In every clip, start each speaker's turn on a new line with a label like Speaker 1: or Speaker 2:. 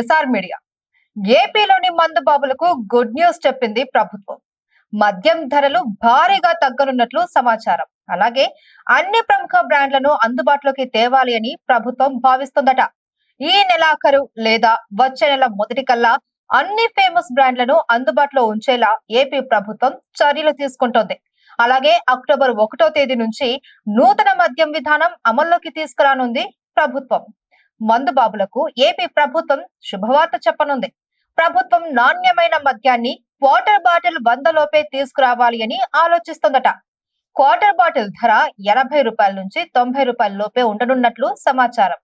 Speaker 1: SR media ఏపీలోని మందు బాబులకు good news చెప్పింది ప్రభుత్వం. మద్యం ధరలు భారీగా తగ్గనున్నట్లు సమాచారం. అలాగే అన్ని ప్రముఖ బ్రాండ్లను అందుబాటులోకి తేవాలి అని ప్రభుత్వం భావిస్తుందట. ఈ నెలాఖరు లేదా వచ్చే నెల మొదటి కల్లా అన్ని ఫేమస్ బ్రాండ్లను అందుబాటులో ఉంచేలా ఏపీ ప్రభుత్వం చర్యలు తీసుకుంటోంది. అలాగే అక్టోబర్ ఒకటో తేదీ నుంచి నూతన మద్యం విధానం అమల్లోకి తీసుకురానుంది ప్రభుత్వం. మందు బాబులకు ఏపీ ప్రభుత్వం శుభవార్త చెప్పనుంది. ప్రభుత్వం నాణ్యమైన మద్యాన్ని వాటర్ బాటిల్ వంద లోపే తీసుకురావాలి అని ఆలోచిస్తుందట. క్వార్టర్ బాటిల్ ధర ఎనభై రూపాయల నుంచి తొంభై రూపాయల లోపే ఉండనున్నట్లు సమాచారం.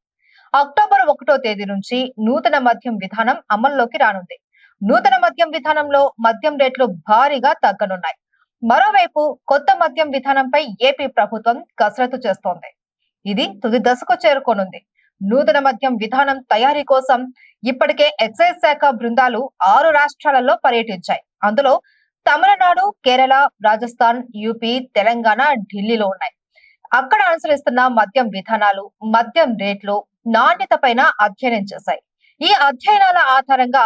Speaker 1: అక్టోబర్ ఒకటో తేదీ నుంచి నూతన మద్యం విధానం అమల్లోకి రానుంది. నూతన మద్యం విధానంలో మద్యం రేట్లు భారీగా తగ్గనున్నాయి. మరోవైపు కొత్త మద్యం విధానంపై ఏపీ ప్రభుత్వం కసరత్తు చేస్తోంది. ఇది తుది దశకు చేరుకోనుంది. నూతన మద్యం విధానం తయారీ కోసం ఇప్పటికే ఎక్సైజ్ శాఖ బృందాలు ఆరు రాష్ట్రాలలో పర్యటించాయి. అందులో తమిళనాడు కేరళ రాజస్థాన్ యూపీ తెలంగాణ ఢిల్లీలో ఉన్నాయి. అక్కడ అనుసరిస్తున్న మద్యం విధానాలు మద్యం రేట్లు నాణ్యత పైన అధ్యయనం చేశాయి. ఈ అధ్యయనాల ఆధారంగా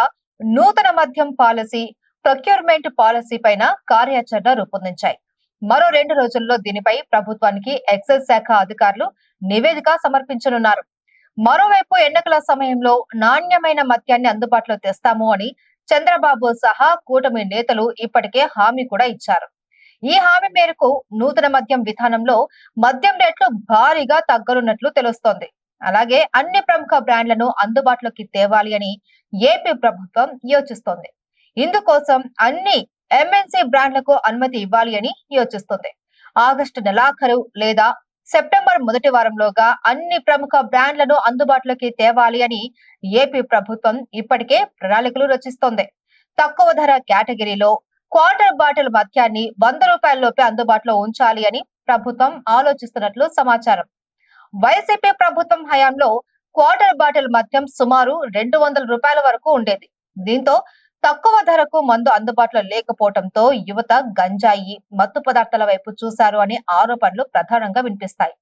Speaker 1: నూతన మద్యం పాలసీ ప్రొక్యూర్మెంట్ పాలసీ పైన కార్యాచరణ రూపొందించాయి. మరో రెండు రోజుల్లో దీనిపై ప్రభుత్వానికి ఎక్సైజ్ శాఖ అధికారులు నివేదిక సమర్పించనున్నారు. మరోవైపు ఎన్నికల సమయంలో నాణ్యమైన మద్యాన్ని అందుబాటులో తెస్తాము అని చంద్రబాబు సహా కూటమి నేతలు ఇప్పటికే హామీ కూడా ఇచ్చారు. ఈ హామీ మేరకు నూతన మద్యం విధానంలో మద్యం రేట్లు భారీగా తగ్గనున్నట్లు తెలుస్తోంది. అలాగే అన్ని ప్రముఖ బ్రాండ్లను అందుబాటులోకి తేవాలి అని ఏపీ ప్రభుత్వం యోచిస్తోంది. ఇందుకోసం అన్ని ఎంఎన్సీ బ్రాండ్లకు అనుమతి ఇవ్వాలి అని యోచిస్తుంది. ఆగస్టు నెలాఖరు లేదా సెప్టెంబర్ మొదటి వారంలోగా అన్ని ప్రముఖ బ్రాండ్లను అందుబాటులోకి తేవాలి అని ఏపీ ప్రభుత్వం ఇప్పటికే ప్రణాళికలు రచిస్తోంది. తక్కువ ధర కేటగిరీలో క్వార్టర్ బాటిల్ మద్యాన్ని వంద రూపాయలలోపే అందుబాటులో ఉంచాలి అని ప్రభుత్వం ఆలోచిస్తున్నట్లు సమాచారం. వైసీపీ ప్రభుత్వం హయాంలో క్వార్టర్ బాటిల్ మద్యం సుమారు రెండు వందల రూపాయల వరకు ఉండేది. దీంతో తక్కువ ధరకు మందు అందుబాటులో లేకపోవడంతో యువత గంజాయి మత్తు పదార్థాల వైపు చూశారు అనే ఆరోపణలు ప్రధానంగా వినిపిస్తాయి.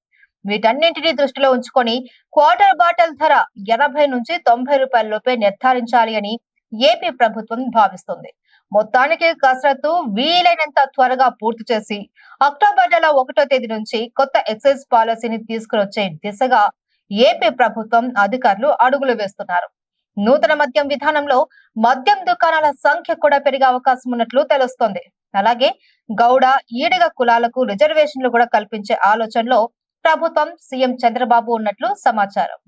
Speaker 1: వీటన్నింటినీ దృష్టిలో ఉంచుకొని క్వార్టర్ బాటిల్ ధర ఎనభై నుంచి తొంభై రూపాయల లోపే నిర్ధారించాలి అని ఏపీ ప్రభుత్వం భావిస్తుంది. మొత్తానికి కసరత్తు వీలైనంత త్వరగా పూర్తి చేసి అక్టోబర్ నెల ఒకటో తేదీ నుంచి కొత్త ఎక్సైజ్ పాలసీని తీసుకురొచ్చే దిశగా ఏపీ ప్రభుత్వం అధికారులు అడుగులు వేస్తున్నారు. నూతన మద్యం విధానంలో మద్యం దుకాణాల సంఖ్య కూడా పెరిగే అవకాశం ఉన్నట్లు తెలుస్తోంది. అలాగే గౌడ ఈడిగ కులాలకు రిజర్వేషన్లు కూడా కల్పించే ఆలోచనలో ప్రభుత్వం సీఎం చంద్రబాబు ఉన్నట్లు సమాచారం.